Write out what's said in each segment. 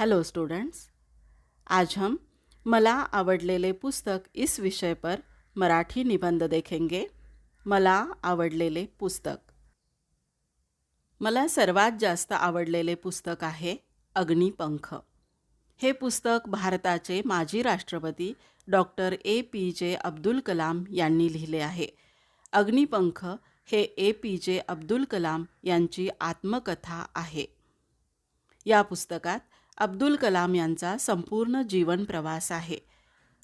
Hello students आज हम मला आवडलेले पुस्तक इस विषय पर मराठी निबंध देखेंगे. मला आवडलेले पुस्तक. मला सर्वात जास्त आवडलेले पुस्तक आहे अग्निपंख. हे पुस्तक भारताचे माजी राष्ट्रपती डॉक्टर ए पी जे अब्दुल कलाम यांनी लिहिले आहे. अग्निपंख हे ए पी जे अब्दुल कलाम यांची आत्मकथा आहे. या पुस्तकात अब्दुल कलाम यांचा संपूर्ण जीवन प्रवास आहे.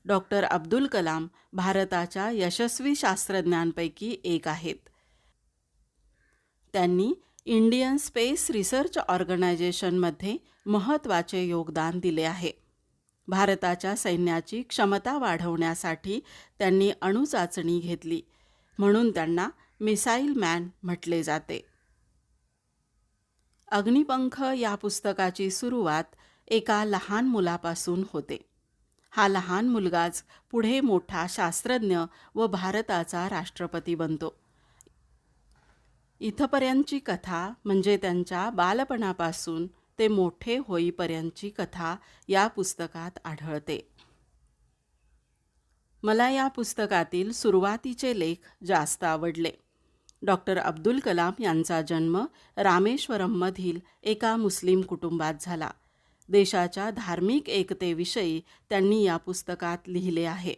डॉक्टर अब्दुल कलाम भारताच्या यशस्वी शास्त्रज्ञांपैकी एक आहेत. त्यांनी इंडियन स्पेस रिसर्च ऑर्गनायझेशनमध्ये महत्त्वाचे योगदान दिले आहे. भारताच्या सैन्याची क्षमता वाढवण्यासाठी त्यांनी अणुचाचणी घेतली म्हणून त्यांना मिसाईल मॅन म्हटले जाते. अग्निपंख या पुस्तकाची सुरुवात एका लहान मुलापासून होते. हा लहान मुलगाच पुढे मोठा शास्त्रज्ञ व भारताचा राष्ट्रपती बनतो. इथपर्यंतची कथा म्हणजे त्यांच्या बालपणापासून ते मोठे होईपर्यंतची कथा या पुस्तकात आढळते. मला या पुस्तकातील सुरुवातीचे लेख जास्त आवडले. डॉक्टर अब्दुल कलाम यांचा जन्म रामेश्वरममधील एका मुस्लिम कुटुंबात झाला. देशाच्या धार्मिक एकतेविषयी त्यांनी या पुस्तकात लिहिले आहे.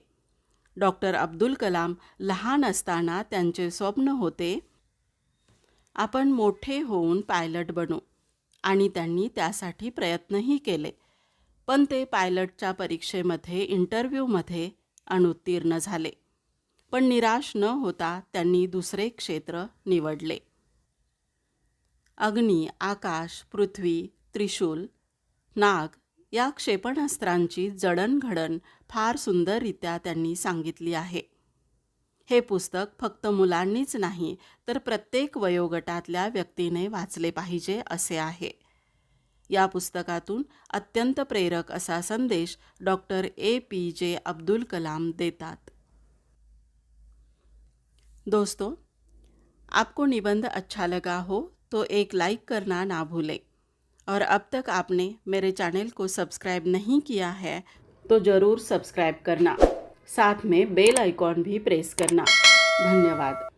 डॉक्टर अब्दुल कलाम लहान असताना त्यांचे स्वप्न होते आपण मोठे होऊन पायलट बनू. आणि त्यांनी त्यासाठी प्रयत्नही केले. पण ते पायलटच्या परीक्षेमध्ये इंटरव्ह्यूमध्ये अनुत्तीर्ण झाले. पण निराश न होता त्यांनी दुसरे क्षेत्र निवडले. अग्नी आकाश पृथ्वी त्रिशूल नाग या क्षेपणास्त्रांची जडणघडण फार सुंदररित्या त्यांनी सांगितली आहे. हे पुस्तक फक्त मुलांनीच नाही तर प्रत्येक वयोगटातल्या व्यक्तीने वाचले पाहिजे असे आहे. या पुस्तकातून अत्यंत प्रेरक असा संदेश डॉक्टर ए पी जे अब्दुल कलाम देतात. दोस्तों, आपको निबंध अच्छा लगा हो तो एक लाइक करना ना भूलें। और अब तक आपने मेरे चैनल को सब्सक्राइब नहीं किया है तो ज़रूर सब्सक्राइब करना। साथ में बेल आइकॉन भी प्रेस करना। धन्यवाद।